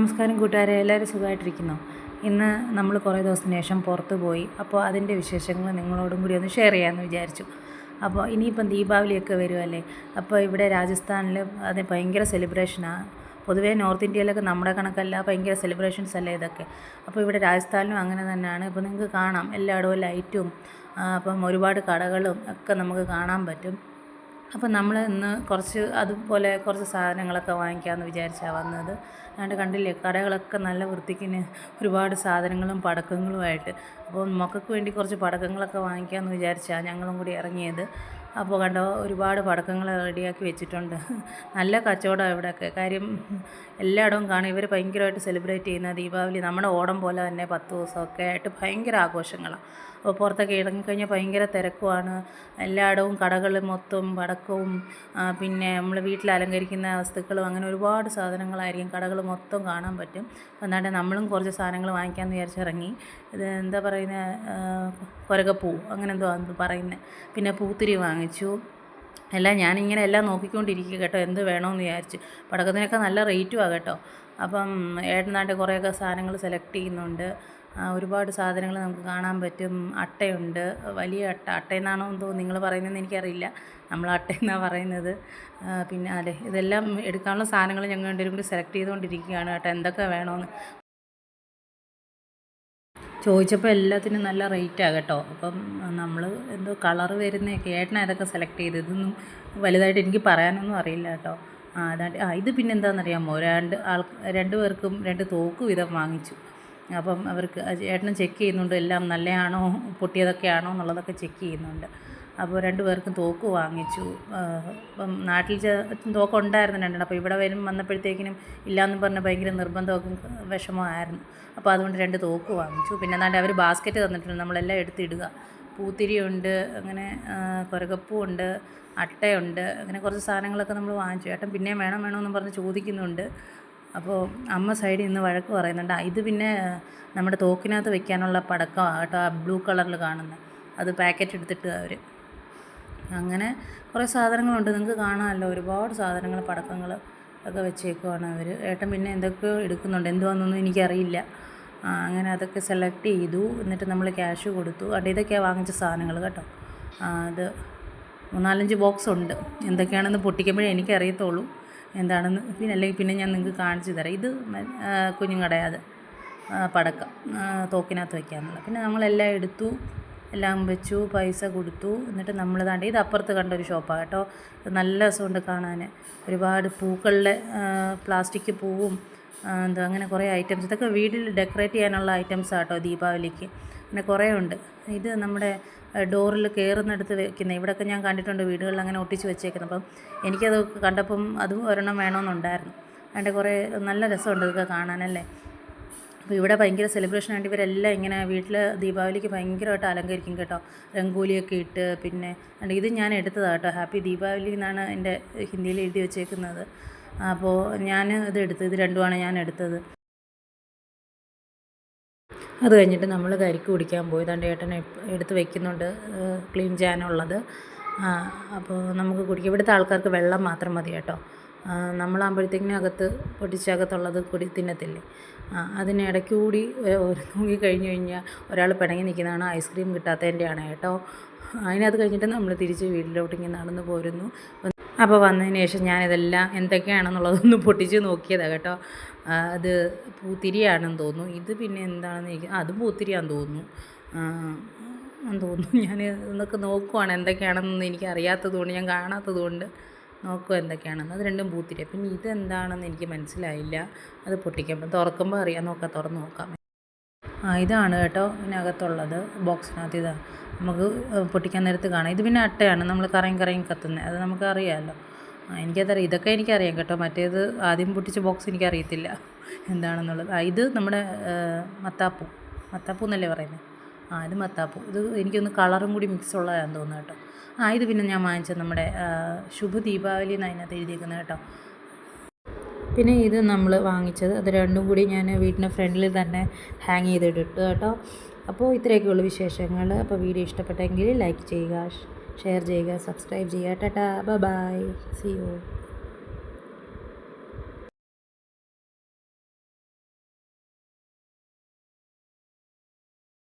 നമസ്കാരം കൂട്ടുകാരെ എല്ലാവരും സുഖമായിട്ടിരിക്കുന്നു? ഇന്ന് നമ്മൾ കുറേ ദിവസത്തിന് ശേഷം പുറത്ത് പോയി. അപ്പോൾ അതിന്റെ വിശേഷങ്ങൾ നിങ്ങളോടും കൂടി ഒന്ന് ഷെയർ ചെയ്യാമെന്ന് വിചാരിച്ചു. അപ്പോൾ ഇനിയിപ്പം ദീപാവലിയൊക്കെ വരുമല്ലേ അപ്പോൾ ഇവിടെ രാജസ്ഥാനിൽ അത് ഭയങ്കര സെലിബ്രേഷനാണ് പൊതുവേ നോർത്ത് ഇന്ത്യയിലൊക്കെ നമ്മുടെ കണക്കല്ല ഭയങ്കര സെലിബ്രേഷൻസ് അല്ലേ ഇതൊക്കെ? അപ്പോൾ ഇവിടെ രാജസ്ഥാനിലും അങ്ങനെ തന്നെയാണ്. ഇപ്പോൾ നിങ്ങൾക്ക് കാണാം എല്ലായിടവും ലൈറ്റും അപ്പം ഒരുപാട് കടകളും ഒക്കെ നമുക്ക് കാണാൻ പറ്റും. അപ്പം നമ്മൾ ഇന്ന് കുറച്ച് അതുപോലെ കുറച്ച് സാധനങ്ങളൊക്കെ വാങ്ങിക്കാമെന്ന് വിചാരിച്ചാണ് വന്നത്. അതുകൊണ്ട് കണ്ടില്ലേ കടകളൊക്കെ നല്ല വൃത്തിക്കിന് ഒരുപാട് സാധനങ്ങളും പടക്കങ്ങളുമായിട്ട്. അപ്പോൾ മക്കൾക്ക് വേണ്ടി കുറച്ച് പടക്കങ്ങളൊക്കെ വാങ്ങിക്കാമെന്ന് വിചാരിച്ചാണ് ഞങ്ങളും കൂടി ഇറങ്ങിയത്. അപ്പോൾ കണ്ടോ ഒരുപാട് പടക്കങ്ങൾ റെഡിയാക്കി വെച്ചിട്ടുണ്ട്. നല്ല കച്ചവടമാണ് ഇവിടെയൊക്കെ കാര്യം എല്ലായിടവും കാണും ഇവർ ഭയങ്കരമായിട്ട് സെലിബ്രേറ്റ് ചെയ്യുന്ന ദീപാവലി നമ്മുടെ ഓടം പോലെ തന്നെ പത്ത് ദിവസമൊക്കെ ആയിട്ട് ഭയങ്കര ആഘോഷങ്ങളാണ് അപ്പോൾ പുറത്തൊക്കെ ഇറങ്ങിക്കഴിഞ്ഞാൽ ഭയങ്കര തിരക്കുമാണ് എല്ലായിടവും കടകൾ മൊത്തം പടക്കവും പിന്നെ നമ്മൾ വീട്ടിൽ അലങ്കരിക്കുന്ന വസ്തുക്കളും അങ്ങനെ ഒരുപാട് സാധനങ്ങളായിരിക്കും കടകൾ മൊത്തം കാണാൻ പറ്റും. എന്നാണ്ട് നമ്മളും കുറച്ച് സാധനങ്ങൾ വാങ്ങിക്കാമെന്ന് വിചാരിച്ചിറങ്ങി ഇത് എന്താ പറയുന്നത് കൊരകപ്പൂ അങ്ങനെ എന്തോ പറയുന്നത് പിന്നെ പൂത്തിരി വാങ്ങിച്ചു. എല്ലാം ഞാനിങ്ങനെ എല്ലാം നോക്കിക്കൊണ്ടിരിക്കുക കേട്ടോ എന്ത് വേണമെന്ന് വിചാരിച്ച്. പടക്കത്തിനൊക്കെ നല്ല റേറ്റുമാണ് കേട്ടോ. അപ്പം ഏട്ടനാട്ട് കുറേയൊക്കെ സാധനങ്ങൾ സെലക്ട് ചെയ്യുന്നുണ്ട്. ഒരുപാട് സാധനങ്ങൾ നമുക്ക് കാണാൻ പറ്റും. അട്ടയുണ്ട്. വലിയ അട്ട. അട്ടയെന്നാണോ എന്തോ നിങ്ങൾ പറയുന്നതെന്ന് എനിക്കറിയില്ല. നമ്മൾ അട്ടയെന്നാണ് പറയുന്നത്. പിന്നെ അതെ ഇതെല്ലാം എടുക്കാനുള്ള സാധനങ്ങൾ ഞങ്ങൾ രണ്ടുപേരും കൂടി സെലക്ട് ചെയ്തുകൊണ്ടിരിക്കുകയാണ് കേട്ടോ. എന്തൊക്കെ വേണമെന്ന് ചോദിച്ചപ്പോൾ എല്ലാത്തിനും നല്ല റേറ്റാണ് കേട്ടോ. അപ്പം നമ്മൾ എന്തോ കളർ വരുന്നതൊക്കെ ഏട്ടനാണ് ഇതൊക്കെ സെലക്ട് ചെയ്ത് ഇതൊന്നും വലുതായിട്ട് എനിക്ക് പറയാനൊന്നും അറിയില്ല കേട്ടോ. ആ അതാണ്ട് ആ ഇത് പിന്നെ എന്താണെന്നറിയാമോ രണ്ട് ആൾ രണ്ട് പേർക്കും രണ്ട് തോക്ക് വീതം വാങ്ങിച്ചു. അപ്പം അവർക്ക് ഏട്ടനും ചെക്ക് ചെയ്യുന്നുണ്ട് എല്ലാം നല്ലതാണോ പൊട്ടിയതൊക്കെ ആണോ എന്നുള്ളതൊക്കെ ചെക്ക് ചെയ്യുന്നുണ്ട്. അപ്പോൾ രണ്ട് പേർക്കും തോക്ക് വാങ്ങിച്ചു. അപ്പം നാട്ടിൽ തോക്ക് ഉണ്ടായിരുന്നു രണ്ടെണ്ണം. അപ്പോൾ ഇവിടെ വരും വന്നപ്പോഴത്തേക്കിനും ഇല്ലയെന്ന് പറഞ്ഞ് ഭയങ്കര നിർബന്ധമൊക്കെ വിഷമമായിരുന്നു. അപ്പോൾ അതുകൊണ്ട് രണ്ട് തോക്ക് വാങ്ങിച്ചു. പിന്നെ എന്നാണ്ട് അവർ ബാസ്ക്കറ്റ് തന്നിട്ടുണ്ട്. നമ്മളെല്ലാം എടുത്തിടുക. പൂത്തിരിയുണ്ട് അങ്ങനെ ആ, കുരകപ്പൂവുണ്ട് അട്ടയുണ്ട് അങ്ങനെ കുറച്ച് സാധനങ്ങളൊക്കെ നമ്മൾ വാങ്ങിച്ചു. ഏട്ടൻ പിന്നെയും വേണം വേണമെന്ന് പറഞ്ഞ് ചോദിക്കുന്നുണ്ട്. അപ്പോൾ അമ്മ സൈഡിൽ നിന്ന് വഴക്ക് പറയുന്നുണ്ട്. ഇത് പിന്നെ നമ്മുടെ തോക്കിനകത്ത് വെക്കാനുള്ള പടക്കമാണ് കേട്ടോ ആ ബ്ലൂ കളറിൽ കാണുന്നത് അത് പാക്കറ്റ് എടുത്തിട്ട് അവർ അങ്ങനെ കുറേ സാധനങ്ങളുണ്ട്. നിങ്ങൾക്ക് കാണാമല്ലോ. ഒരുപാട് സാധനങ്ങൾ പടക്കങ്ങൾ ഒക്കെ വെച്ചേക്കുവാണ് അവർ ഏട്ടൻ പിന്നെ എന്തൊക്കെയോ എടുക്കുന്നുണ്ട്. എന്തുവാണെന്നൊന്നും എനിക്കറിയില്ല. അങ്ങനെ അതൊക്കെ സെലക്ട് ചെയ്തു. എന്നിട്ട് നമ്മൾ ക്യാഷ് കൊടുത്തു. അവിടെ ഇതൊക്കെയാണ് വാങ്ങിച്ച സാധനങ്ങൾ കേട്ടോ. അത് മൂന്നാലഞ്ച് ബോക്സ് ഉണ്ട്. എന്തൊക്കെയാണെന്ന് പൊട്ടിക്കുമ്പോഴേ എനിക്കറിയത്തുള്ളൂ. എന്താണെന്ന് പിന്നെ അല്ലെങ്കിൽ പിന്നെ ഞാൻ നിങ്ങൾക്ക് കാണിച്ചു തരാം. ഇത് കുഞ്ഞുങ്ങളുടെ പടക്കം തോക്കിനകത്ത് വയ്ക്കാനുള്ള പിന്നെ നമ്മളെല്ലാം എടുത്തു എല്ലാം വെച്ചു പൈസ കൊടുത്തു. എന്നിട്ട് നമ്മൾ താണ്ടി ഇത് അപ്പുറത്ത് കണ്ട ഒരു ഷോപ്പാണ് കേട്ടോ. നല്ല രസമുണ്ട് കാണാൻ ഒരുപാട് പൂക്കളുടെ പ്ലാസ്റ്റിക് പൂവും എന്താ അങ്ങനെ കുറേ ഐറ്റംസ് ഇതൊക്കെ വീട്ടിൽ ഡെക്കറേറ്റ് ചെയ്യാനുള്ള ഐറ്റംസ് ആട്ടോ ദീപാവലിക്ക്. അങ്ങനെ കുറേ ഉണ്ട്. ഇത് നമ്മുടെ ഡോറിൽ കയറുന്നിടത്ത് വെക്കുന്ന ഇവിടെയൊക്കെ ഞാൻ കണ്ടിട്ടുണ്ട് വീടുകളിൽ അങ്ങനെ ഒട്ടിച്ച് വെച്ചേക്കുന്നത് അപ്പം എനിക്കത് കണ്ടപ്പം അതും ഒരെണ്ണം വേണമെന്നുണ്ടായിരുന്നു. അതിന്റെ കുറേ നല്ല രസമുണ്ട് ഇതൊക്കെ കാണാനല്ലേ? അപ്പോൾ ഇവിടെ ഭയങ്കര സെലിബ്രേഷൻ ആയിട്ട് ഇവരെല്ലാം ഇങ്ങനെ വീട്ടിൽ ദീപാവലിക്ക് ഭയങ്കരമായിട്ട് അലങ്കരിക്കും കേട്ടോ. രംഗോലിയൊക്കെ ഇട്ട് പിന്നെ ഇത് ഞാൻ എടുത്തതാണ് കേട്ടോ. ഹാപ്പി ദീപാവലി എന്നാണ് എന്റെ ഹിന്ദിയിൽ എഴുതി വെച്ചേക്കുന്നത്. അപ്പോൾ ഞാൻ ഇത് എടുത്തത് ഇത് രണ്ടുമാണ് ഞാൻ എടുത്തത്. അത് കഴിഞ്ഞിട്ട് നമ്മൾ കരിക്ക് കുടിക്കാൻ പോയി. തന്റെ ഏട്ടനെ എടുത്ത് വെക്കുന്നുണ്ട് ക്ലീൻ ചെയ്യാനുള്ളത്. അപ്പോൾ നമുക്ക് കുടിക്കാം. ഇവിടുത്തെ ആൾക്കാർക്ക് വെള്ളം മാത്രം മതി കേട്ടോ. നമ്മളാകുമ്പോഴത്തേക്കിനും അകത്ത് പൊട്ടിച്ചകത്തുള്ളത് കുടി തിന്നത്തില്ലേ? അതിനിടയ്ക്ക് അതിന് കൂടി നോക്കി കഴിഞ്ഞ് കഴിഞ്ഞാൽ ഒരാൾ പിണങ്ങി നിൽക്കുന്നതാണ് ഐസ്ക്രീം കിട്ടാത്തതിന്റെയാണ് കേട്ടോ. അതിനകത്ത് കഴിഞ്ഞിട്ട് നമ്മൾ തിരിച്ച് വീട്ടിലോട്ട് ഇങ്ങനെ നടന്നു പോരുന്നു. അപ്പോൾ വന്നതിന് ശേഷം ഞാനിതെല്ലാം എന്തൊക്കെയാണെന്നുള്ളതൊന്ന് പൊട്ടിച്ച് നോക്കിയതാണ് കേട്ടോ. അത് പൂത്തിരിയാണെന്ന് തോന്നുന്നു. ഇത് പിന്നെ എന്താണെന്ന് ആ, അതും പൂത്തിരിയാണെന്ന് തോന്നുന്നു. തോന്നുന്നു. ഞാൻ ഇതൊക്കെ നോക്കുവാണ് എന്തൊക്കെയാണെന്നൊന്നും എനിക്ക് അറിയാത്തതുകൊണ്ട് ഞാൻ കാണാത്തതുകൊണ്ട് നോക്കുക എന്തൊക്കെയാണെന്ന്. അത് രണ്ടും പൂത്തിരി പിന്നെ ഇതെന്താണെന്ന് എനിക്ക് മനസ്സിലായില്ല. അത് പൊട്ടിക്കുമ്പോൾ തുറക്കുമ്പോൾ അറിയാൻ നോക്കാം തുറന്ന് നോക്കാം. ഇതാണ് കേട്ടോ ഇതിനകത്തുള്ളത്. ബോക്സിനകത്ത് ഇതാ നമുക്ക് പൊട്ടിക്കാൻ നേരത്ത് കാണാം. ഇത് പിന്നെ അട്ടയാണ്. നമ്മൾ കറയും കറയും കത്തുന്നത് അത് നമുക്ക് അറിയാമല്ലോ ആ എനിക്കതറിയാം. ഇതൊക്കെ എനിക്കറിയാം കേട്ടോ. മറ്റേത് ആദ്യം പൊട്ടിച്ച ബോക്സ് എനിക്കറിയത്തില്ല. എന്താണെന്നുള്ളത്. ആ ഇത് നമ്മുടെ മത്താപ്പൂ. മത്താപ്പൂ എന്നല്ലേ പറയുന്നത്? ആ ഇത് മത്താപ്പൂ. ഇത് എനിക്കൊന്ന് കളറും കൂടി മിക്സ് ഉള്ളതാണെന്ന് തോന്നുന്നു കേട്ടോ. ആ ഇത് പിന്നെ ഞാൻ വാങ്ങിച്ചത് നമ്മുടെ ശുഭ ദീപാവലി എന്നതിനകത്ത് എഴുതിയേക്കുന്നത് കേട്ടോ. പിന്നെ ഇത് നമ്മൾ വാങ്ങിച്ചത്. അത് രണ്ടും കൂടി ഞാൻ വീടിന്റെ ഫ്രണ്ടിൽ തന്നെ ഹാങ് ചെയ്തിട്ടിട്ട് കേട്ടോ. അപ്പോൾ ഇത്രയൊക്കെയുള്ള വിശേഷങ്ങൾ അപ്പോൾ വീഡിയോ ഇഷ്ടപ്പെട്ടെങ്കിൽ ലൈക്ക് ചെയ്യുക ഷെയർ ചെയ്യുക സബ്സ്ക്രൈബ് ചെയ്യുക. ടാറ്റാ. By C U